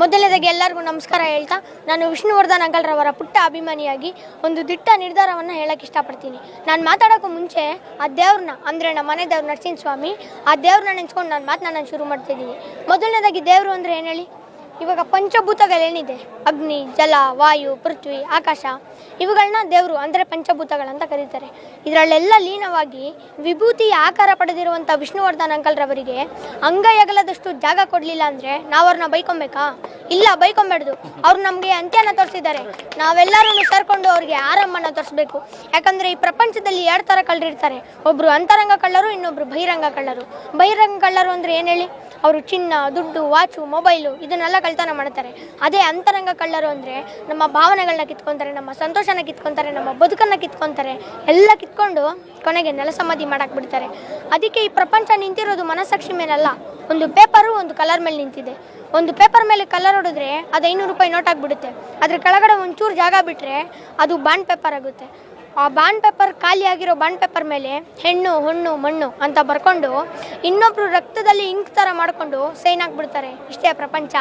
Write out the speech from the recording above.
ಮೊದಲನೇದಾಗಿ ಎಲ್ಲರಿಗೂ ನಮಸ್ಕಾರ ಹೇಳ್ತಾ, ನಾನು ವಿಷ್ಣುವರ್ಧನ್ ಅಂಕಲ್ರವರ ಪುಟ್ಟ ಅಭಿಮಾನಿಯಾಗಿ ಒಂದು ದಿಟ್ಟ ನಿರ್ಧಾರವನ್ನು ಹೇಳಕ್ಕೆ ಇಷ್ಟಪಡ್ತೀನಿ. ನಾನು ಮಾತಾಡೋಕ್ಕೂ ಮುಂಚೆ ಆ ದೇವ್ರನ್ನ ಅಂದರೆ ನಮ್ಮ ಮನೆ ದೇವ್ರ ನರಸಿಂಹ ಸ್ವಾಮಿ ಆ ದೇವ್ರನ್ನ ನೆನೆಸ್ಕೊಂಡು ನಾನು ಮಾತನ್ನ ನಾನು ಶುರು ಮಾಡ್ತಿದ್ದೀನಿ. ಮೊದಲನೇದಾಗಿ ದೇವರು ಅಂದರೆ ಏನು ಹೇಳಿ? ಇವಾಗ ಪಂಚಭೂತಗಳೇನಿದೆ ಅಗ್ನಿ, ಜಲ, ವಾಯು, ಪೃಥ್ವಿ, ಆಕಾಶ ಇವುಗಳನ್ನ ದೇವರು ಅಂದರೆ ಪಂಚಭೂತಗಳಂತ ಕರೀತಾರೆ. ಇದರಲ್ಲೆಲ್ಲ ಲೀನವಾಗಿ ವಿಭೂತಿ ಆಕಾರ ಪಡೆದಿರುವಂಥ ವಿಷ್ಣುವರ್ಧನ್ ಅಂಕಲ್ರವರಿಗೆ ಅಂಗಯಗಲದಷ್ಟು ಜಾಗ ಕೊಡಲಿಲ್ಲ ಅಂದರೆ ನಾವು ಅವ್ರನ್ನ ಬೈಕೊಬೇಕಾ? ಇಲ್ಲ, ಬೈಕೊಂಬೇಡ್ದು. ಅವ್ರು ನಮಗೆ ಅಂತ್ಯನ ತೋರಿಸಿದ್ದಾರೆ. ನಾವೆಲ್ಲರೂ ಸೇರ್ಕೊಂಡು ಅವ್ರಿಗೆ ಆರಂಭನ ತೋರಿಸ್ಬೇಕು. ಯಾಕಂದರೆ ಈ ಪ್ರಪಂಚದಲ್ಲಿ ಎರಡು ಥರ ಕಳ್ಳರಿರ್ತಾರೆ. ಒಬ್ಬರು ಅಂತರಂಗ ಕಳ್ಳರು, ಇನ್ನೊಬ್ರು ಬಹಿರಂಗ ಕಳ್ಳರು. ಬಹಿರಂಗ ಕಳ್ಳರು ಅಂದರೆ ಏನು ಹೇಳಿ? ಅವರು ಚಿನ್ನ, ದುಡ್ಡು, ವಾಚು, ಮೊಬೈಲು ಇದನ್ನೆಲ್ಲ ಕಳ್ತನ ಮಾಡ್ತಾರೆ. ಅದೇ ಅಂತರಂಗ ಕಳ್ಳರು ಅಂದರೆ ನಮ್ಮ ಭಾವನೆಗಳನ್ನ ಕಿತ್ಕೊತಾರೆ, ನಮ್ಮ ಸಂತೋಷನ ಕಿತ್ಕೊತಾರೆ, ನಮ್ಮ ಬದುಕನ್ನು ಕಿತ್ಕೊತಾರೆ, ಎಲ್ಲ ಕಿತ್ಕೊಂಡು ಕೊನೆಗೆ ನೆಲ ಸಮಾಧಿ ಮಾಡಕ್ಕೆ ಬಿಡ್ತಾರೆ ಅದಕ್ಕೆ ಈ ಪ್ರಪಂಚ ನಿಂತಿರೋದು ಮನಸ್ಸಾಕ್ಷಿ ಮೇಲಲ್ಲ. ಒಂದು ಪೇಪರು ಒಂದು ಕಲರ್ ಮೇಲೆ ನಿಂತಿದೆ. ಒಂದು ಪೇಪರ್ ಮೇಲೆ ಕಲರ್ ಹೊಡೆದ್ರೆ ಅದು ಐನೂರು ರೂಪಾಯಿ ನೋಟ್ ಆಗಿಬಿಡುತ್ತೆ. ಅದ್ರ ಕೆಳಗಡೆ ಒಂಚೂರು ಜಾಗ ಬಿಟ್ಟರೆ ಅದು ಬಾಂಡ್ ಪೇಪರ್ ಆಗುತ್ತೆ. ಆ ಬಾಂಡ್ ಪೇಪರ್ ಖಾಲಿ ಆಗಿರೋ ಬಾಂಡ್ ಪೇಪರ್ ಮೇಲೆ ಹೆಣ್ಣು, ಹುಣ್ಣು, ಮಣ್ಣು ಅಂತ ಬರ್ಕೊಂಡು ಇನ್ನೊಬ್ರು ರಕ್ತದಲ್ಲಿ ಇಂಕ್ ಥರ ಮಾಡಿಕೊಂಡು ಸೈನ್ ಹಾಕ್ಬಿಡ್ತಾರೆ ಇಷ್ಟೇ ಪ್ರಪಂಚ.